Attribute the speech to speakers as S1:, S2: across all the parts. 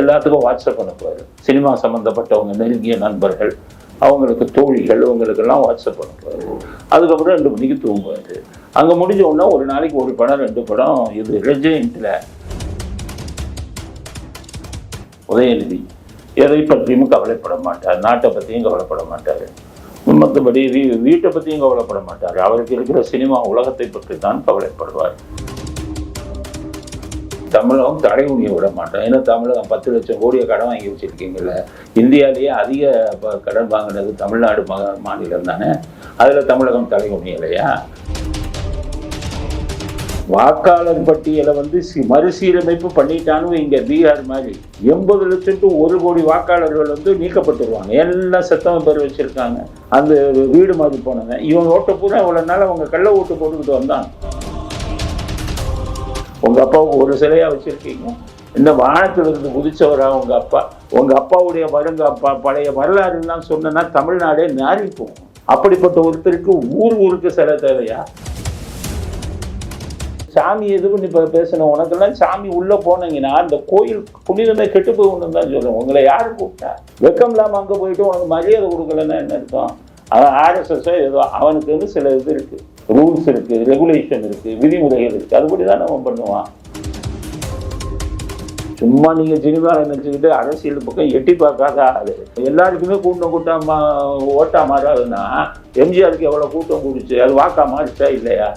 S1: எல்லாத்துக்கும் வாட்ஸ்அப் அனுப்புவார். சினிமா சம்மந்தப்பட்டவங்க நெருங்கிய நண்பர்கள் அவங்களுக்கு தோழிகள் அவங்களுக்கெல்லாம் வாட்ஸ்அப் அனுப்புவார். அதுக்கப்புறம் ரெண்டு மணிக்கு தூங்குவார். அங்கே முடிஞ்ச உடனே ஒரு நாளைக்கு ஒரு படம் ரெண்டு படம் இது ரெஜெயின்ட்டில் உதயநிதி எதை பற்றியும் கவலைப்பட மாட்டார். நாட்டை பற்றியும் கவலைப்பட மாட்டார். மற்றபடி வீ வீட்டை பற்றியும் கவலைப்பட மாட்டார். அவருக்கு இருக்கிற சினிமா உலகத்தை பற்றி தான் கவலைப்படுவார். தமிழகம் தடை உணிய விட மாட்டோம் ஏன்னா தமிழகம் பத்து லட்சம் கோடியை கடன் வாங்கி வச்சுருக்கீங்கல்ல. இந்தியாவிலேயே அதிக கடன் வாங்கினது தமிழ்நாடு மா மாநிலம் தானே? அதில் தமிழகம் தடை உணியலையா வாக்காளர் பட்டியலை வந்து மறுசீரமைப்பு பண்ணிட்டான்னு இங்கே பீகார் மாதிரி. எண்பது லட்சம் டு ஒரு கோடி வாக்காளர்கள் வந்து நீக்கப்பட்டுருவாங்க. எல்லாம் செத்தவன் பேர் வச்சிருக்காங்க. அந்த வீடு மாதிரி போனவங்க இவன் ஓட்ட பூரா இவ்வளவு நாள் அவங்க கள்ள ஓட்டு போட்டுக்கிட்டு வந்தான். உங்கள் அப்பாவுக்கு ஒரு சிலையாக வச்சுருக்கீங்க. இந்த வானத்திலிருந்து இருந்து உங்கள் அப்பா? உங்கள் அப்பாவுடைய வருங்க அப்பா பழைய வரலாறுலாம் சொன்னா தமிழ்நாடே நாரி போகும் அப்படிப்பட்ட ஒருத்தருக்கு ஊர் ஊருக்கு சிலை தேவையா? சாமி எதுவும் இப்போ பேசணும் உனக்கெல்லாம் சாமி உள்ளே போனீங்கன்னா அந்த கோயில் புனிதமே கெட்டு போகணும்னு தான் சொல்லுவோம் உங்களை யார் கூப்பிட்டா? வெக்கம் இல்லாமல் அங்கே போயிட்டு உனக்கு மரியாதை கொடுக்கலன்னா என்ன அர்த்தம்? அவன் ஆர்எஸ்எஸ்ஸோ ஏதோ அவனுக்கு வந்து சில இது இருக்குது ரூல்ஸ் இருக்கு ரெகுலேஷன் இருக்கு விதிமுறைகள் இருக்கு. அதுபடி தான் அவன் பண்ணுவான். சும்மா நீங்க சினிமா நினைச்சுக்கிட்டு அரசியல் பக்கம் எட்டி பார்க்காத ஆளு. எல்லாருக்குமே கூட்டம் கூட்டம் ஓட்டா மாறாதுன்னா எம்ஜிஆருக்கு எவ்வளவு கூட்டம் கூடிச்சு? அது வாக்கா மாறிச்சா இல்லையா?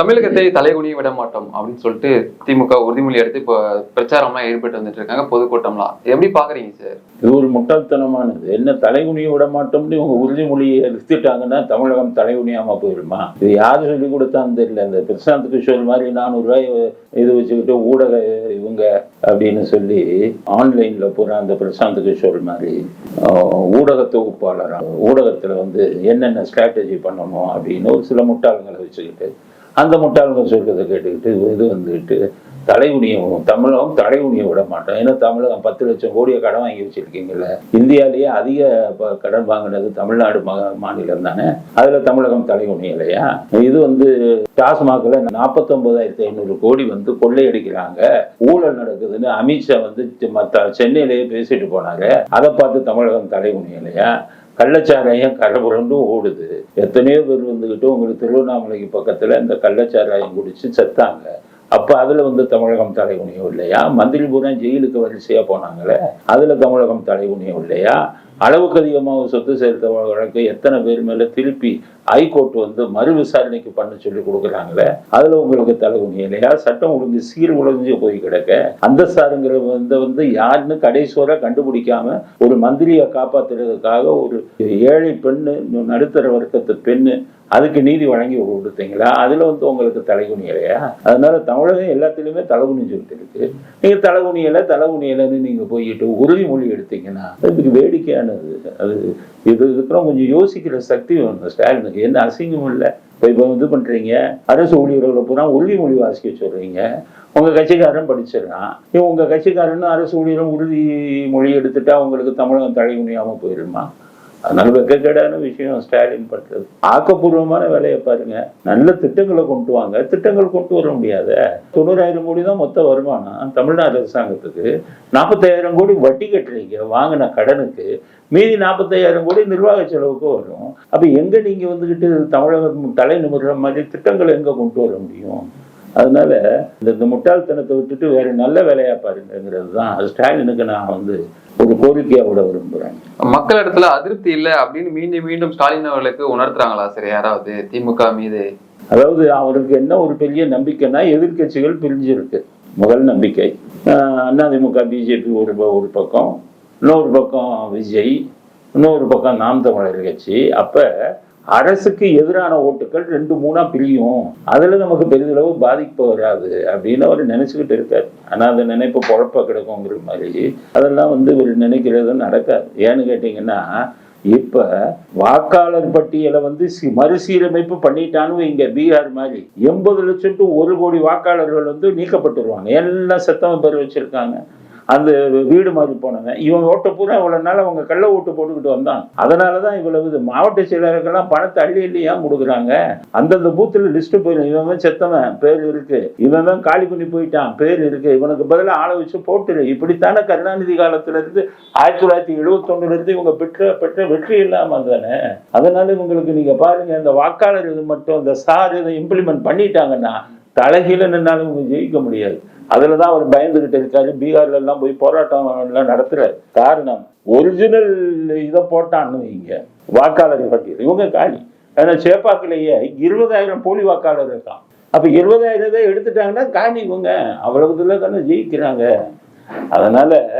S2: தமிழகத்தை தலைகுனிய விட மாட்டோம் அப்படின்னு சொல்லிட்டு திமுக உறுதிமொழி எடுத்து இப்போ பிரச்சாரம்லாம் ஏற்பட்டு வந்துட்டு இருக்காங்க பொதுக்கூட்டம்லாம். எப்படி பாக்குறீங்க சார்
S1: இது ஒரு முட்டாள்தனமானது. என்ன தலைகுனிய விட மாட்டோம்னு இவங்க உறுதிமொழியை எடுத்துட்டாங்கன்னா தமிழகம் தலைகுனியாம போயிடுமா இது யாரு சொல்லி கொடுத்தான்னு தெரியல. இந்த பிரசாந்த் கிஷோர் மாதிரி நானூறு ரூபாய் இது வச்சுக்கிட்டு ஊடக இவங்க அப்படின்னு சொல்லி ஆன்லைன்ல போற அந்த பிரசாந்த் கிஷோர் மாதிரி ஊடக தொகுப்பாளர் ஊடகத்துல வந்து என்னென்ன ஸ்ட்ராட்டஜி பண்ணணும் அப்படின்னு ஒரு சில முட்டாள்களை வச்சுக்கிட்டு அந்த முட்டாள்கள் சொல்கிறத கேட்டுக்கிட்டு இது வந்துக்கிட்டு தலைகுனியும் தமிழகம் தலைகுனிய விட மாட்டோம். ஏன்னா தமிழகம் பத்து லட்சம் கோடியை கடன் வாங்கி வச்சிருக்கீங்கல்ல. இந்தியாவிலேயே அதிக ப- கடன் வாங்கினது தமிழ்நாடு மா- மாநிலம் தானே. அதுல தமிழகம் தலைகுனிய இல்லையா? இது வந்து டாஸ்மாக்ல நாற்பத்தொன்பதாயிரத்தி ஐநூறு கோடி வந்து கொள்ளையடிக்கிறாங்க. ஊழல் நடக்குதுன்னு அமித்ஷா வந்து சென்னையிலேயே பேசிட்டு போனாங்க அதை பார்த்து தமிழகம் தலைகுனிய இல்லையா? கள்ளச்சாராயம் கரபுரண்டும் ஓடுது. எத்தனையோ பேர் வந்துக்கிட்டு உங்களுக்கு திருவண்ணாமலைக்கு பக்கத்தில் இந்த கள்ளச்சாராயம் குடிச்சு செத்தாங்க. அப்போ அதில் வந்து தமிழகம் தலைகுனியும் இல்லையா? மந்திரிபுரம் ஜெயிலுக்கு வரிசையாக போனாங்களே அதில் தமிழகம் தலைகுனியும் இல்லையா? அளவுக்கு அதிகமாக சொத்து சேர்த்த வழக்கு எத்தனை பேர் மேலே திருப்பி ஹைகோர்ட் வந்து மறு விசாரணைக்கு பண்ண சொல்லி கொடுக்குறாங்களே அதுல உங்களுக்கு தலைகுனியம் இல்லையா சட்டம் ஒழுங்கு சீர் உழைஞ்சு போய் கிடக்க. அந்த சாருங்கிற வந்து வந்து யாருன்னு கடைசிவரை கண்டுபிடிக்காம ஒரு மந்திரியை காப்பாத்துறதுக்காக ஒரு ஏழை பெண்ணு நடுத்தர வர்க்கத்து பெண்ணு அதுக்கு நீதி வழங்கி கொடுத்தீங்களா? அதில் வந்து உங்களுக்கு தலைகுனியலையா அதனால தமிழகம் எல்லாத்துலயுமே தலைகுனிஞ்சுக்கிட்டு இருக்கு. நீங்கள் தலைகுனியல தலைகுனியலன்னு நீங்கள் போயிட்டு உறுதிமொழி எடுத்தீங்கன்னா அதுக்கு வேடிக்கையானது. அது இது இதுக்கெல்லாம் கொஞ்சம் யோசிக்கிற சக்தி வேணும். ஸ்டாலினுக்கு என்ன அசிங்கம் இல்லை? இப்போ இப்போ இது பண்ணுறீங்க அரசு ஊழியர்களை பூரா உறுதிமொழி வாசிக்க சொல்றீங்க. உங்கள் கட்சிக்காரன் படிச்சிடறான் இவன் உங்கள் கட்சிக்காரன் அரசு ஊழியரும் உறுதிமொழி எடுத்துட்டா உங்களுக்கு தமிழகம் தலைகுனியாம போயிடுமா அதனால வெக்கக்கேடான விஷயம் ஸ்டாலின் பண்றது. ஆக்கப்பூர்வமான வேலையை பாருங்க. நல்ல திட்டங்களை கொண்டு வாங்க. திட்டங்கள் கொண்டு வர முடியாத தொண்ணூறாயிரம் கோடி தான் மொத்த வருமானம் தமிழ்நாடு அரசாங்கத்துக்கு. நாற்பத்தாயிரம் கோடி வட்டி கட்டுறீங்க வாங்கின கடனுக்கு. மீதி நாற்பத்தாயிரம் கோடி நிர்வாக செலவுக்கு வரும். அப்ப எங்க நீங்க வந்துகிட்டு தமிழகம் தலை நிமிடுற மாதிரி திட்டங்களை எங்க கொண்டு வர முடியும்? அதனால இந்த இந்த முட்டாள்தனத்தை விட்டுட்டு வேற நல்ல வேலையா பாருங்கிறது தான் ஸ்டாலினுக்கு நான் வந்து ஒரு கோரிக்கையா விட விரும்புறேன்.
S2: மக்கள் இடத்துல அதிருப்தி இல்லை அப்படின்னு மீண்டும் மீண்டும் ஸ்டாலின் அவர்களுக்கு உணர்த்துறாங்களா? சார் யாராவது திமுக மீது?
S1: அதாவது அவருக்கு என்ன ஒரு பெரிய நம்பிக்கைன்னா எதிர்க்கட்சிகள் பிரிஞ்சிருக்கு. முதல் நம்பிக்கை. அதிமுக பிஜேபி ஒரு ஒரு பக்கம் இன்னொரு பக்கம் விஜய் இன்னொரு பக்கம் நாம் தமிழர் கட்சி. அப்ப அரசுக்கு எதிரான ஓட்டுகள் ரெண்டு மூணா பிரியும். அதுல நமக்கு பெரிதளவு பாதிப்பு வராது அப்படின்னு அவர் நினைச்சுக்கிட்டு இருக்காரு. ஆனா அந்த நினைப்பு குழப்ப கிடக்குங்கிற மாதிரி அதெல்லாம் வந்து இவர் நினைக்கிறது நடக்காது. ஏன்னு கேட்டீங்கன்னா இப்ப வாக்காளர் பட்டியலை வந்து மறுசீரமைப்பு பண்ணிட்டான்னு இங்க பீகார் மாதிரி. எண்பது லட்சம் டு ஒரு கோடி வாக்காளர்கள் வந்து நீக்கப்பட்டுருவாங்க. எல்லாம் செத்தவன் பேர் வச்சிருக்காங்க. அந்த வீடு மாதிரி போனவன் இவன் ஓட்ட பூரா இவ்வளவு நாள் அவங்க கள்ள ஓட்டு போட்டுக்கிட்டு வந்தான். அதனாலதான் இவ்வளவு இது. மாவட்ட செயலருக்கெல்லாம் பணத்தை அள்ளி அள்ளி ஏன் கொடுக்குறாங்க அந்தந்த பூத்துல லிஸ்ட் போயிடும் இவன் செத்தவன். பேர் இருக்கு. இவன் காலி பண்ணி போயிட்டான். பேர் இருக்கு. இவனுக்கு பதிலாக ஆளை வச்சு போட்டுரு. இப்படித்தானே கருணாநிதி காலத்துல இருந்து ஆயிரத்தி தொள்ளாயிரத்தி எழுபத்தொன்னுல இருந்து இவங்க பெற்ற பெற்ற வெற்றி இல்லாம தானே? அதனால இவங்களுக்கு நீங்க பாருங்க இந்த வாக்காளர் இது மட்டும் இந்த சார் இதை இம்ப்ளிமெண்ட் பண்ணிட்டாங்கன்னா தலைகீழ நின்னாலும் இவங்க ஜெயிக்க முடியாது. அதுல தான் அவர் பயந்துகிட்டு இருக்காரு. பீகார்ல எல்லாம் போய் போராட்டம் எல்லாம் நடத்துறாரு காரணம் ஒரிஜினல் இதை போட்டான்னு வைங்க. வாக்காளர் பட்டியல். இவங்க காலி. ஏன்னா சேப்பாக்கிலேயே இருபதாயிரம் போலி வாக்காளர் இருக்கான். அப்ப இருபதாயிரம் தான் எடுத்துட்டாங்கன்னா காணி இவங்க. அவ்வளவு இதில் தானே ஜெயிக்கிறாங்க. அதனால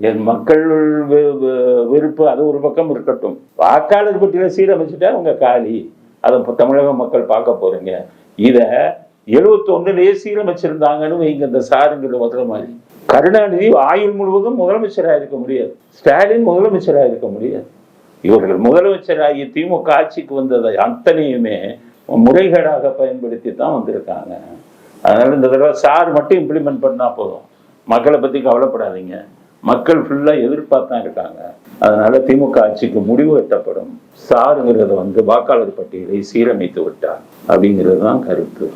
S1: என் மக்கள் வெ- வெ- வெறுப்பு அது ஒரு பக்கம் இருக்கட்டும். வாக்காளர் பட்டியலை சீரமைச்சுட்டா அவங்க காலி. அதை தமிழக மக்கள் பார்க்க போறீங்க. இதை எழுபத்தி ஒண்ணுலயே சீரமைச்சிருந்தாங்கன்னு வைங்க இந்த சாருங்கிற முதல்ல மாதிரி. கருணாநிதி ஆயுள் முழுவதும் முதலமைச்சராக இருக்க முடியாது. ஸ்டாலின் முதலமைச்சராக இருக்க முடியாது. இவர்கள் முதலமைச்சராகி திமுக ஆட்சிக்கு வந்ததை அத்தனையுமே முறைகேடாக பயன்படுத்தி தான் வந்திருக்காங்க. அதனால இந்த தடவை சார் மட்டும் இம்ப்ளிமெண்ட் பண்ணா போதும். மக்களை பத்தி கவலைப்படாதீங்க. மக்கள் ஃபுல்லா எதிர்பார்த்தா இருக்காங்க. அதனால திமுக ஆட்சிக்கு முடிவு எட்டப்படும். சாருங்கிறத வந்து வாக்காளர் பட்டியலை சீரமைத்து விட்டார். அப்படிங்கிறது தான் கருத்து.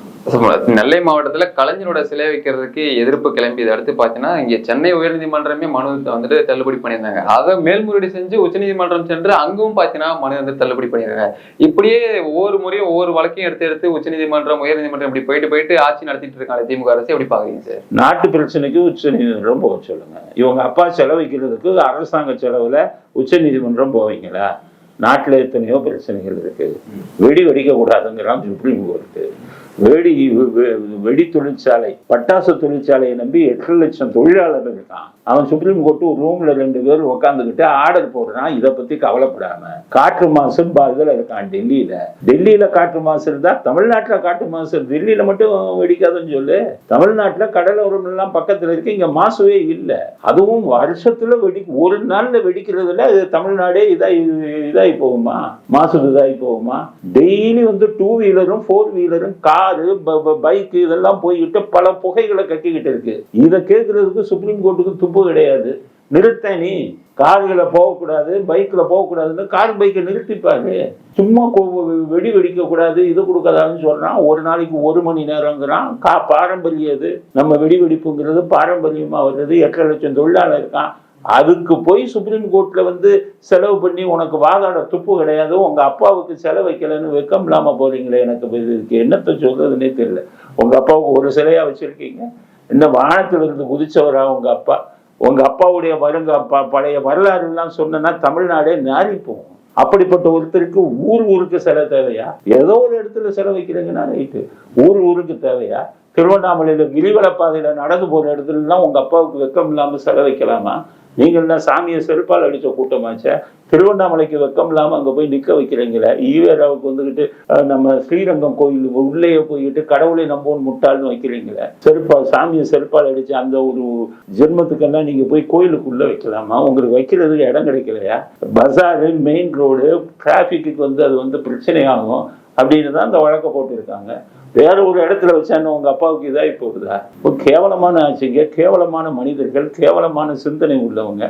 S2: நெல்லை மாவட்டத்துல கலைஞரோட சிலை வைக்கிறதுக்கு எதிர்ப்பு கிளம்பியதை அடுத்து பாத்தீங்கன்னா இங்க சென்னை உயர்நீதிமன்றமே மனு வந்துட்டு தள்ளுபடி பண்ணியிருந்தாங்க. அதை மேல்முறையீடு செஞ்சு உச்சநீதிமன்றம் சென்று அங்கும் பாத்தீங்கன்னா மனு வந்து தள்ளுபடி பண்ணியிருக்காங்க. இப்படியே ஒவ்வொரு முறையும் ஒவ்வொரு வழக்கையும் எடுத்து எடுத்து உச்சநீதிமன்றம் உயர்நீதிமன்றம் இப்படி போயிட்டு போயிட்டு ஆட்சி நடத்திட்டு இருக்காங்க. திமுக அரசு எப்படி பாக்குறீங்க சார்?
S1: நாட்டு பிரச்சனைக்கு உச்ச நீதிமன்றம் போக சொல்லுங்க. இவங்க அப்பா செலவைக்கிறதுக்கு அரசாங்க செலவுல உச்ச நீதிமன்றம் போவீங்களா? நாட்டில் எத்தனையோ பிரச்சனைகள் இருக்கு. வெடி வெடிக்க கூடாதுங்கிறான் சுப்ரீம் கோர்ட்டு வெடி வெ- வெடி தொழிற்சாலை பட்டாசு தொழிற்சாலையை நம்பி எட்டு லட்சம் தொழிலாளர்கள் இருக்கான். அவன் சுப்ரீம் கோர்ட்டு ஒரு ரூம்ல ரெண்டு பேர் உட்காந்துக்கிட்டு ஆர்டர் போடுறான். இதை பத்தி கவலைப்படாம. காற்று மாசு ப- இதுல இருக்கான் டெல்லியில. டெல்லியில காற்று மாசு இருந்தா தமிழ்நாட்டுல காற்று மாசு. டெல்லியில மட்டும் வெடிக்காதுன்னு சொல்லு. தமிழ்நாட்டுல கடலோரம் எல்லாம் பக்கத்துல இருக்கு. இங்க மாசுவே இல்லை. அதுவும் வருஷத்துல வெடி ஒரு நாள்ல வெடிக்கிறதுல தமிழ்நாடே இதாகி இதாகி போகுமா? மாசு இதாகி போகுமா? டெய்லி வந்து டூ வீலரும் ஃபோர் வீலரும் கார் பைக் இதெல்லாம் போய்கிட்டு பல புகைகளை கட்டிக்கிட்டு இருக்கு. இதை கேட்கறதுக்கு சுப்ரீம் கோர்ட்டுக்கு துப்பு கிடையாது. நிறுத்த நீ. கார்களை போகக்கூடாது பைக்கில் போகக்கூடாதுன்னு கார் பைக்கை நிறுத்திப்பாரு. சும்மா வெடி வெடிக்க கூடாது இது கொடுக்காதான்னு சொல்கிறான் ஒரு நாளைக்கு ஒரு மணி நேரங்கிறான். கா பாரம்பரிய இது. நம்ம வெடி வெடிப்புங்கிறது பாரம்பரியமாக வருது. எட்டரை லட்சம் தொழிலாளர் இருக்கான். அதுக்கு போய் சுப்ரீம் கோர்ட்ல வந்து செலவு பண்ணி உனக்கு வாதாட துப்பு கிடையாது உங்க அப்பாவுக்கு செலவு வைக்கலன்னு வெக்கம் இல்லாம போறீங்களே எனக்கு இதுக்கு என்னத்தை சொல்றதுன்னே தெரியல. உங்க அப்பாவுக்கு ஒரு சிலையா வச்சிருக்கீங்க. இன்னும் வானத்துல இருந்து குதிச்சவரா உங்க அப்பா? உங்க அப்பாவுடைய வருங்க ப- பழைய வரலாறு எல்லாம் சொன்னா தமிழ்நாடே நாரி போகும். அப்படிப்பட்ட ஒருத்தருக்கு ஊர் ஊருக்கு செலவு தேவையா? ஏதோ ஒரு இடத்துல செலவு வைக்கிறீங்கன்னா ரைட்டு ஊர் ஊருக்கு தேவையா? திருவண்ணாமலையில் கிரிவல பாதையில் நடந்து போகிற இடத்துலலாம் உங்கள் அப்பாவுக்கு வெக்கம் இல்லாமல் செலவு வைக்கலாமா? நீங்கள்லாம் சாமியை செருப்பால் அடித்த கூட்டமாச்சே? திருவண்ணாமலைக்கு வெக்கம் இல்லாமல் அங்கே போய் நிற்க வைக்கிறீங்களே? ஈவேராவுக்கு வந்துக்கிட்டு நம்ம ஸ்ரீரங்கம் கோயில் உள்ளேயே போய்கிட்டு கடவுளை நம்போன்னு முட்டாள்னு வைக்கிறீங்களே? செருப்பா சாமியை செருப்பால் அடித்து அந்த ஒரு ஜென்மத்துக்கெல்லாம் நீங்கள் போய் கோயிலுக்குள்ளே வைக்கலாமா? உங்களுக்கு வைக்கிறதுக்கு இடம் கிடைக்கலையா? பஸாரு மெயின் ரோடு டிராஃபிக்கு வந்து அது வந்து பிரச்சனையாகும் அப்படின்னு தான் அந்த வழக்கை போட்டிருக்காங்க. வேற ஒரு இடத்துல வச்சான்னு உங்க அப்பாவுக்கு இதாகி போகுதா? இப்போ கேவலமான ஆட்சிங்க. கேவலமான மனிதர்கள் கேவலமான சிந்தனை உள்ளவங்க.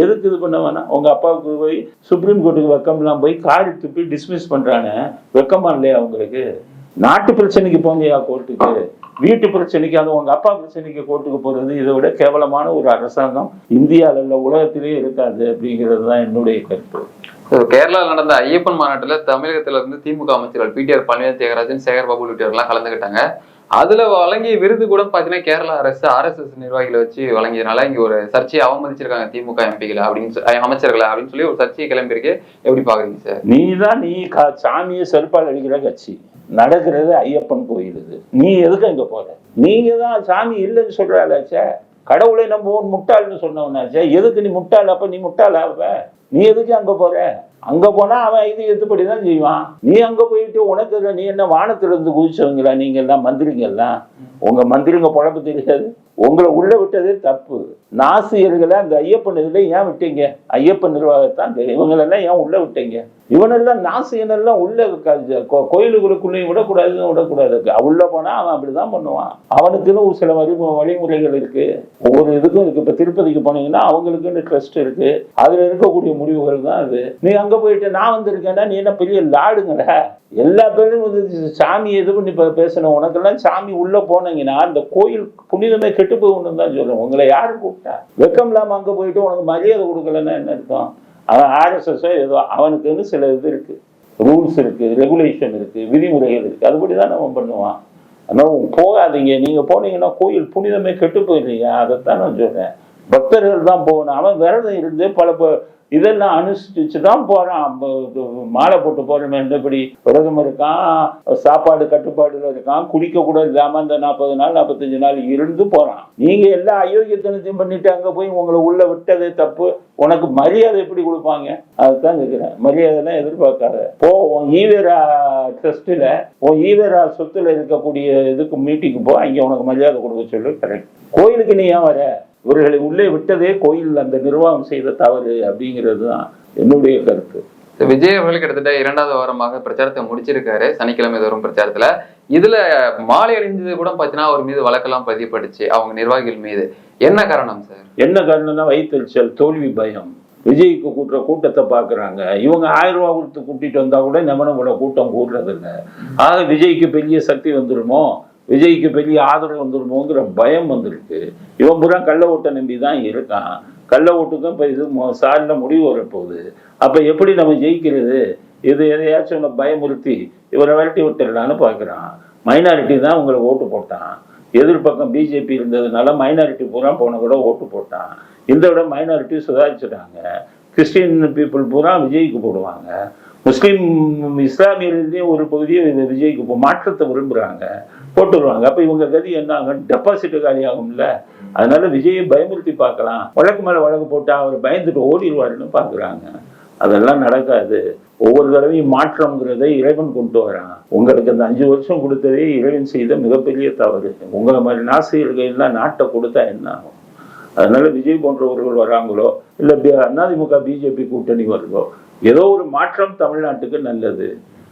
S1: எதுக்கு இது பண்ண வேணாம்? உங்க அப்பாவுக்கு போய் சுப்ரீம் கோர்ட்டுக்கு வெக்கம்லாம் போய் காரி துப்பி டிஸ்மிஸ் பண்றானே. வெக்கமா இல்லையா அவங்களுக்கு நாட்டு பிரச்சனைக்கு போங்கயா கோர்ட்டுக்கு. வீட்டு பிரச்சனைக்கு அது உங்க அப்பா பிரச்சனைக்கு கோர்ட்டுக்கு போறது இதை விட கேவலமான ஒரு அரசாங்கம் இந்தியாவில் இல்ல உலகத்திலே இருக்காது அப்படிங்கிறது தான் என்னுடைய கருத்து.
S2: So, கேரளால நடந்த ஐயப்பன் மாநாட்டுல தமிழகத்துல இருந்து திமுக அமைச்சர்கள் பிடிஆர் பழனிவேல் தியாகராஜன் சேகர் பாபு உள்ளிட்டவர்கள்லாம் கலந்துக்கிட்டாங்க. அதுல வழங்கிய விருது கூட பாத்தீங்கன்னா கேரளா அரசு ஆர்எஸ்எஸ் நிர்வாகிகளை வச்சு வழங்கியதுனால இங்க ஒரு சர்ச்சையை அவமதிச்சிருக்காங்க திமுக எம்பிகளை அப்படின்னு அமைச்சர்களை அப்படின்னு சொல்லி ஒரு சர்ச்சையை கிளம்பியிருக்கு. எப்படி பாக்குறீங்க சார்?
S1: நீ தான் நீ சாமியை செருப்பால் அடிக்கிற கட்சி. நடக்கிறது ஐயப்பன் கோயில் இது நீ எதுக்கு அங்க போற? நீங்க தான் சாமி இல்லைன்னு சொல்றாளாச்சே. கடவுளை நம்புவோம் முட்டாள்னு சொன்னவனாச்சே. எதுக்கு நீ முட்டாள்? அப்ப நீ முட்டாளாவ நீ எதுக்கு அங்க போற? அங்க போனா அவன் இது எத்துப்படி தான் செய்வான். நீ அங்க போயிட்டு உனக்கு நீ என்ன வானத்துல இருந்து குதிச்சவங்களா? நீங்க எல்லாம் மந்திரிங்க எல்லாம். உங்க மந்திரிங்க பழப்பு தெரியாது. உங்களை உள்ள விட்டதே தப்பு. நாசியர்களை அந்த ஐயப்பன் இதுல ஏன் விட்டீங்க? ஐயப்பன் நிர்வாகத்தான் இவங்களெல்லாம் ஏன் உள்ள விட்டீங்க? இவனெல்லாம் நாசியனெல்லாம் உள்ள கோ- கோயிலுக்குள்ளேயும் விடக்கூடாதுன்னு விடக்கூடாது. உள்ள போனா அவன் அப்படிதான் பண்ணுவான். அவனுக்குன்னு ஒரு சில வழி வழிமுறைகள் இருக்கு. ஒவ்வொரு இதுக்கும் இருக்கு. இப்ப திருப்பதிக்கு போனீங்கன்னா அவங்களுக்குன்னு ட்ரஸ்ட் இருக்கு. அதுல இருக்கக்கூடிய முடிவுகள் தான் அது. நீ அங்க போயிட்டு நான் வந்திருக்கேன்னா நீ என்ன பெரிய லாடுங்கட? எல்லா பேரும் வந்து சாமி எது பண்ணி பே- பேசணும். உனக்கெல்லாம் சாமி உள்ள போனீங்கன்னா அந்த கோயில் புனிதமே கெட்டு போகணும்னு தான் சொல்றேன். உங்களை யாரு கூப்பிட்டா? வெக்கம் இல்லாம அங்க போயிட்டு உனக்கு மரியாதை கொடுக்கலன்னா என்ன அர்த்தம்? அவன் ஆர்எஸ்எஸ் ஏதோ அவனுக்குன்னு சில இது இருக்குது ரூல்ஸ் இருக்குது ரெகுலேஷன் இருக்குது விதிமுறைகள் இருக்குது அதுபடி தான் அவன் பண்ணுவான். ஆனால் போகாதீங்க. நீங்கள் போனீங்கன்னா கோயில் புனிதமே கெட்டு போயிடுறீங்க. அதைத்தான் நான் சொல்கிறேன் பக்தர்கள் தான் போகணும். அவன் விரதம் இருந்து பல ப- இதெல்லாம் அனுசரிச்சு தான் போகிறான் இது மாலை போட்டு போகிறோமே எந்தபடி விரதம் இருக்கான் சாப்பாடு கட்டுப்பாடுல இருக்கான் குடிக்க கூட இல்லாமல் அந்த நாற்பது நாள் நாற்பத்தஞ்சு நாள் இருந்து போகிறான் நீங்கள் எல்லா அயோக்கியத்தனத்தையும் பண்ணிட்டு அங்கே போய் உங்களை உள்ள விட்டதே தப்பு. உனக்கு மரியாதை எப்படி கொடுப்பாங்க? அதுதான் கேட்குறேன் மரியாதைலாம் எதிர்பார்க்காத. போ உன் ஈவேரா ட்ரஸ்ட்டில் உன் ஈவேரா சொத்தில் இருக்கக்கூடிய இதுக்கு மீட்டிங் போ அங்கே உனக்கு மரியாதை கொடுக்க சொல்லு கரெக்ட். கோயிலுக்கு நீ ஏன் வர? இவர்களை உள்ளே விட்டதே கோயில் அந்த நிர்வாகம் செய்த தவறு அப்படிங்கிறது தான் என்னுடைய கருத்து.
S2: விஜய் அவர்கள் கிட்டத்தட்ட இரண்டாவது வாரமாக பிரச்சாரத்தை முடிச்சிருக்காரு. சனிக்கிழமை தோறும் பிரச்சாரத்துல. இதுல மாலை அணிஞ்சது கூட பாத்தீங்கன்னா அவர் மீது வழக்கெல்லாம் பதியப்பட்டுச்சு அவங்க நிர்வாகிகள் மீது. என்ன காரணம் சார்?
S1: என்ன காரணம்னா வயிற்றுச்சல் தோல்வி பயம். விஜய்க்கு கூட்டுற கூட்டத்தை பார்க்குறாங்க இவங்க ஆயிரம் ரூபா கொடுத்து கூட்டிட்டு வந்தா கூட நம்மளும் இவ்வளோ கூட்டம் கூடுறதில்ல. ஆக விஜய்க்கு பெரிய சக்தி வந்துருமோ? விஜய்க்கு பெரிய ஆதரவு வந்துருமோங்கிற பயம் வந்திருக்கு. இவன் பூரா கள்ள ஓட்டை நம்பி தான் இருக்கான். கள்ள ஓட்டுக்கும் இப்போ இது சார்ந்த முடிவு வரப்போகுது. அப்போ எப்படி நம்ம ஜெயிக்கிறது? இது எதையாச்சும் ஒன்று பயமுறுத்தி இவரை விரட்டி விட்டுடலான்னு பார்க்குறான். மைனாரிட்டி தான் உங்களை ஓட்டு போட்டான். எதிர்பக்கம் பிஜேபி இருந்ததுனால மைனாரிட்டி பூரா போன கூட ஓட்டு போட்டான். இந்த விட மைனாரிட்டி சுதாரிச்சிட்டாங்க. கிறிஸ்டின் பீப்புள் பூரா விஜய்க்கு போடுவாங்க. முஸ்லீம் இஸ்லாமியர்களையும் ஒரு பகுதியை விஜய்க்கு மாற்றத்தை விரும்புகிறாங்க போட்டுருவாங்க அப்போ இவங்க கதி என்ன ஆகும்? டெபாசிட் காலியாகும்ல அதனால விஜயை பயமுறுத்தி பார்க்கலாம். வழக்கு மேலே வழக்கு போட்டா அவர் பயந்துட்டு ஓடிடுவாருன்னு பார்க்குறாங்க. அதெல்லாம் நடக்காது. ஒவ்வொரு தடவையும் மாற்றம்ங்கிறத இறைவன் கொண்டு வரான். உங்களுக்கு அந்த அஞ்சு வருஷம் கொடுத்ததே இறைவன் செய்த மிகப்பெரிய தவறு. உங்களை மாதிரி நாசிகர்கள்லாம் நாட்டை கொடுத்தா என்ன ஆகும்? அதனால விஜய் போன்றவர்கள் வராங்களோ இல்லை அதிமுக பிஜேபி கூட்டணி வருதோ ஏதோ ஒரு மாற்றம் தமிழ்நாட்டுக்கு நல்லது.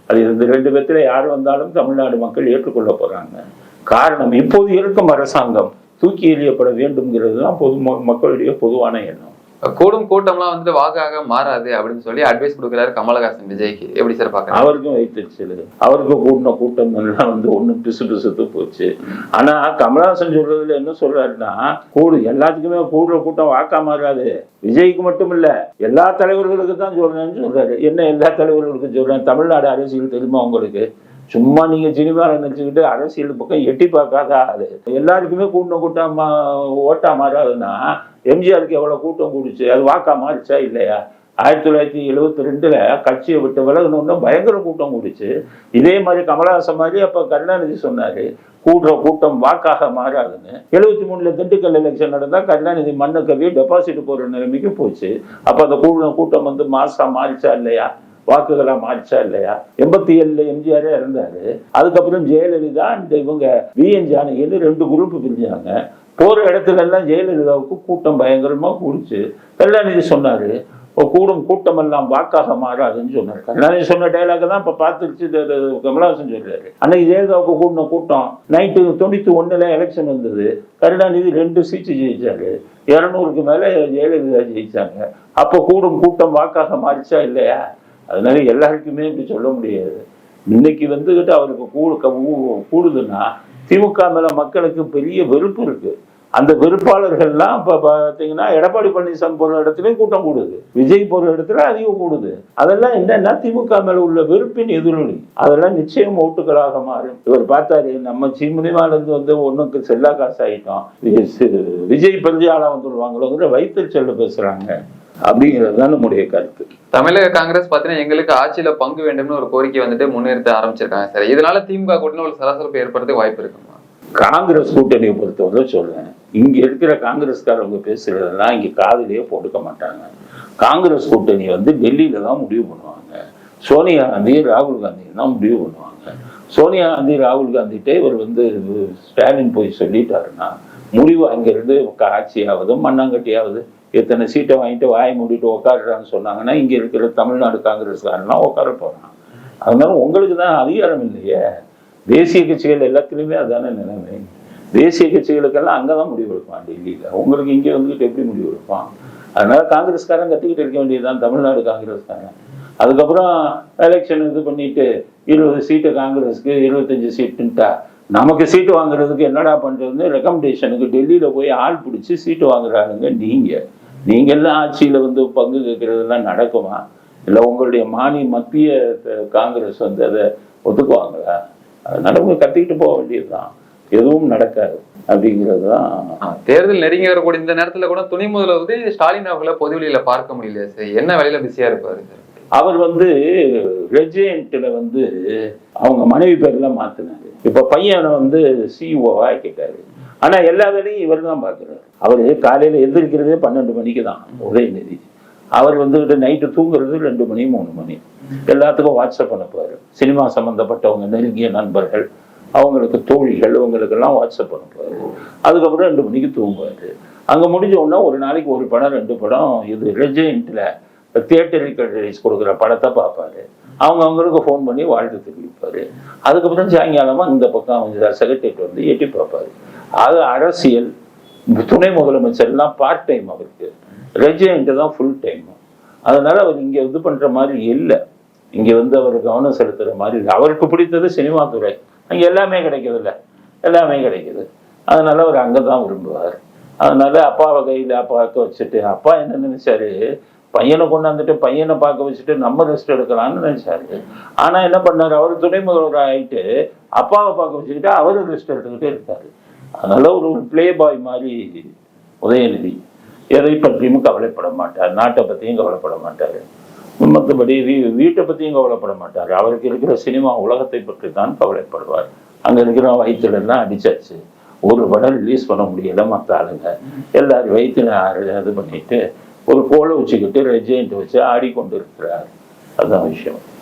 S1: அது இந்த ரெண்டு பேர்த்தில் யார் வந்தாலும் தமிழ்நாடு மக்கள் ஏற்றுக்கொள்ள போறாங்க. காரணம் இப்போது இருக்கும் அரசாங்கம் தூக்கி எறியப்பட வேண்டும்ங்கிறது தான் பொது மக்களுடைய பொதுவான எண்ணம்.
S2: கூடும் கூட்டம்லாம் வந்துட்டு வாக்காக மாறாது அப்படின்னு சொல்லி அட்வைஸ் கொடுக்குறாரு கமலஹாசன் விஜய்க்கு. எப்படி சார் பார்க்க
S1: அவருக்கும் வைத்திருச்சல் அவருக்கும் கூட்டின கூட்டம் எல்லாம் வந்து ஒன்றும் பிசு பிசுத்து போச்சு. ஆனா கமலஹாசன் சொல்றதுல என்ன சொல்றாருன்னா கூடு எல்லாத்துக்குமே கூடுற கூட்டம் வாக்கா மாறாது. விஜய்க்கு மட்டும் இல்ல எல்லா தலைவர்களுக்கு தான் சொல்றேன்னு சொல்றாரு. என்ன எல்லா தலைவர்களுக்கும் சொல்றேன்? தமிழ்நாடு அரசியல் தெரியுமா உங்களுக்கு? சும்மா நீங்க சினிமாவில் நினைச்சுக்கிட்டு அரசியல் பக்கம் எட்டி பார்க்காதா அது? எல்லாருக்குமே கூட்டின கூட்டம் ஓட்டா மாறாதுன்னா எம்ஜிஆருக்கு எவ்வளோ கூட்டம் கூடிச்சு? அது வாக்கா மாறிச்சா இல்லையா? ஆயிரத்தி தொள்ளாயிரத்தி எழுபத்தி ரெண்டில் கட்சியை விட்டு விலகணும்னா பயங்கர கூட்டம் கூடிச்சு. இதே மாதிரி கமலஹாசன் மாதிரி அப்போ கருணாநிதி சொன்னார் கூடுற கூட்டம் வாக்காக மாறாதுன்னு. எழுபத்தி மூணில் திண்டுக்கல் எலெக்ஷன் நடந்தால் கருணாநிதி மண்ணு கவி டெபாசிட் போற நிலைமைக்கு போச்சு. அப்போ அந்த கூடுற கூட்டம் வந்து மாசா மாறிச்சா இல்லையா? வாக்குகளாக மாறிச்சா இல்லையா? எண்பத்தி ஏழில் எம்ஜிஆரே இருந்தார் அதுக்கப்புறம் ஜெயலலிதா அந்த இவங்க விஎன் ஜானகின்னு ரெண்டு குரூப் பிரிஞ்சாங்க. போகிற இடத்துலலாம் ஜெயலலிதாவுக்கு கூட்டம் பயங்கரமாக கூடுச்சு. கருணாநிதி சொன்னார் கூடும் கூட்டம் எல்லாம் வாக்காக மாறாதுன்னு சொன்னார். கருணாநிதி சொன்ன டைலாக தான் இப்போ பார்த்துருச்சு கமலஹாசன் சொல்றாரு. அன்னைக்கு ஜெயலலிதாவுக்கு கூடின கூட்டம் நைட்டு தொண்ணூற்றி ஒன்றில் எலெக்ஷன் வந்தது. கருணாநிதி ரெண்டு சீட்டு ஜெயிச்சாரு. இரநூறுக்கு மேலே ஜெயலலிதா ஜெயிச்சாங்க. அப்போ கூடும் கூட்டம் வாக்காக மாறிச்சா இல்லையா? அதனால எல்லாருக்குமே இப்படி சொல்ல முடியாது. இன்னைக்கு வந்துக்கிட்டு அவருக்கு கூடு கூடுதுன்னா திமுக மேல மக்களுக்கு பெரிய வெறுப்பு இருக்குது அந்த வெறுப்பாளர்கள்லாம் இப்ப பாத்தீங்கன்னா எடப்பாடி பழனிசாமி போற இடத்துலயும் கூட்டம் கூடுது. விஜய் போற இடத்துல அதிகம் கூடுது. அதெல்லாம் என்னன்னா திமுக மேல உள்ள வெறுப்பின் எதிரொலி. அதெல்லாம் நிச்சயம் ஓட்டுகளாக மாறும். இவர் பார்த்தாரு நம்ம சினிமால இருந்து வந்து ஒண்ணுக்கு செல்லா காசு சி- விஜய் பெரிய ஆளா வந்துருவாங்களோங்கிற வயிற்று செல்ல பேசுறாங்க. அப்படிங்கிறது தான் நம்முடைய கருத்து.
S2: தமிழக காங்கிரஸ் பாத்தீங்கன்னா எங்களுக்கு ஆட்சியில பங்கு வேண்டும்னு ஒரு கோரிக்கை வந்துட்டு முன்னிறுத்த ஆரம்பிச்சிருக்காங்க சார். இதனால திமுக கூட்டணி ஒரு சலசலப்பு ஏற்படுறதுக்கு வாய்ப்பு இருக்குமா?
S1: காங்கிரஸ் கூட்டணியை பொறுத்தவரை சொல்றேன். இங்கே இருக்கிற காங்கிரஸ்காரவங்க பேசுகிறதெல்லாம் இங்கே காதிலேயே போட்டுக்க மாட்டாங்க. காங்கிரஸ் கூட்டணி வந்து டெல்லியில தான் முடிவு பண்ணுவாங்க. சோனியா காந்தி ராகுல் காந்தி தான் முடிவு பண்ணுவாங்க. சோனியா காந்தி ராகுல் காந்திகிட்டே இவர் வந்து ஸ்டாலின் போய் சொல்லிட்டாருன்னா முடிவு அங்கேருந்து ஆட்சியாவது மண்ணாங்கட்டியாவது. இத்தனை சீட்டை வாங்கிட்டு வாயை மூடிட்டு உட்காடுறான்னு சொன்னாங்கன்னா இங்கே இருக்கிற தமிழ்நாடு காங்கிரஸ்காரனா உட்கார போகிறான் அதனால உங்களுக்கு தான் அதிகாரம் இல்லையே. தேசிய கட்சிகள் எல்லாத்துலேயுமே அதானே நிலைமை. தேசிய கட்சிகளுக்கெல்லாம் அங்கே தான் முடிவு எடுப்பான் டெல்லியில். உங்களுக்கு இங்கே வந்துக்கிட்டு எப்படி முடிவு எடுப்பான்? அதனால காங்கிரஸ்காரன் கற்றுக்கிட்டு இருக்க வேண்டியதுதான் தமிழ்நாடு காங்கிரஸ்காரன். அதுக்கப்புறம் எலெக்ஷன் இது பண்ணிட்டு இருபது சீட்டு காங்கிரஸ்க்கு இருபத்தஞ்சி சீட்டுன்ட்டா நமக்கு சீட்டு வாங்குறதுக்கு என்னடா பண்ணுறதுன்னு ரெக்கமெண்டேஷனுக்கு டெல்லியில் போய் ஆள் பிடிச்சி சீட்டு வாங்குறாருங்க நீங்கள் நீங்கள்லாம் ஆட்சியில் வந்து பங்கு கேட்கறதெல்லாம் நடக்குமா? இல்லை உங்களுடைய மாநில மத்திய காங்கிரஸ் வந்து அதை ஒத்துக்குவாங்களா? அதனால உங்க கத்திக்கிட்டு போக வேண்டியதுதான். எதுவும் நடக்காது அப்படிங்கிறது தான்
S2: தேர்தல் நெருங்கி வரக்கூடிய இந்த நேரத்துல கூட துணை முதல்வர் வந்து ஸ்டாலின் அவர்களை பொதுவெளியில பார்க்க முடியல சார். என்ன வேலையில பிஸியா இருப்பாரு?
S1: அவர் வந்து ரெஜென்ட்ல வந்து அவங்க மனைவி பேர்லாம் மாத்தினாரு. இப்ப பையனை வந்து சிஇஓவா ஆக்கிட்டாரு ஆனா எல்லா வேலையும் இவர் தான் பாக்குறாரு அவரு காலையில எந்திரிக்கிறதே பன்னெண்டு மணிக்கு தான் உதயநிதி அவர் வந்துகிட்டு நைட்டு தூங்குறது ரெண்டு மணி மூணு மணி. எல்லாத்துக்கும் வாட்ஸ்அப் அனுப்புவார். சினிமா சம்பந்தப்பட்டவங்க நெருங்கிய நண்பர்கள். அவங்களுக்கு தோழிகள் அவங்களுக்கெல்லாம் வாட்ஸ்அப் அனுப்புவார் அதுக்கப்புறம் ரெண்டு மணிக்கு தூங்குவார். அங்கே முடிஞ்ச உடனே ஒரு நாளைக்கு ஒரு படம் ரெண்டு படம் இது ரெஜென்ட்ல தியேட்டருக்கு ரிலீஸ் கொடுக்குற படத்தை பார்ப்பாரு. அவங்க அவங்களுக்கு ஃபோன் பண்ணி வாழ்த்து தெரிவிப்பார். அதுக்கப்புறம் சாயங்காலமாக இந்த பக்கம் அவங்க செக்ரட்டரியேட் வந்து எட்டி பார்ப்பாரு. அது அரசியல். துணை முதலமைச்சர்லாம் பார்ட் டைம் அவருக்கு. ரெஜென்ட் தான் ஃபுல் டைம் அதனால் அவர் இங்கே இது பண்ணுற மாதிரி இல்லை. இங்கே வந்து அவர் கவனம் செலுத்துகிற மாதிரி இல்லை. அவருக்கு பிடித்தது சினிமா துறை. அங்கே எல்லாமே கிடைக்குதுல்ல. எல்லாமே கிடைக்குது. அதனால அவர் அங்கே தான் விரும்புவார். அதனால அப்பாவை கையில் பார்க்க வச்சுட்டு அப்பா என்ன நினைச்சாரு? பையனை கொண்டாந்துட்டு பையனை பார்க்க வச்சுட்டு நம்ம ரெஸ்ட் எடுக்கலாம்னு நினைச்சாரு. ஆனா என்ன பண்ணார்? அவர் துணை முதல்வர் ஆயிட்டு அப்பாவை பார்க்க வச்சுக்கிட்டு அவரும் ரெஸ்ட் எடுத்துக்கிட்டே இருக்காரு. அதனால ஒரு ப்ளே பாய் மாதிரி உதயநிதி. எதை பற்றியும் கவலைப்பட மாட்டார். நாட்டை பற்றியும் கவலைப்பட மாட்டார். மற்றபடி வீ வீட்டை பற்றியும் கவலைப்பட மாட்டார். அவருக்கு இருக்கிற சினிமா உலகத்தை பற்றி தான் கவலைப்படுவார். அங்கே இருக்கிற வயிற்றுலாம் எல்லாம் அடிச்சாச்சு. ஒரு படம் ரிலீஸ் பண்ண முடியல மற்ற ஆளுங்க. எல்லாரும் வயிற்றுல இது பண்ணிட்டு ஒரு கோலை வச்சுக்கிட்டு ரெஜெண்ட் வச்சு ஆடிக்கொண்டு இருக்கிறார் அதுதான் விஷயம்.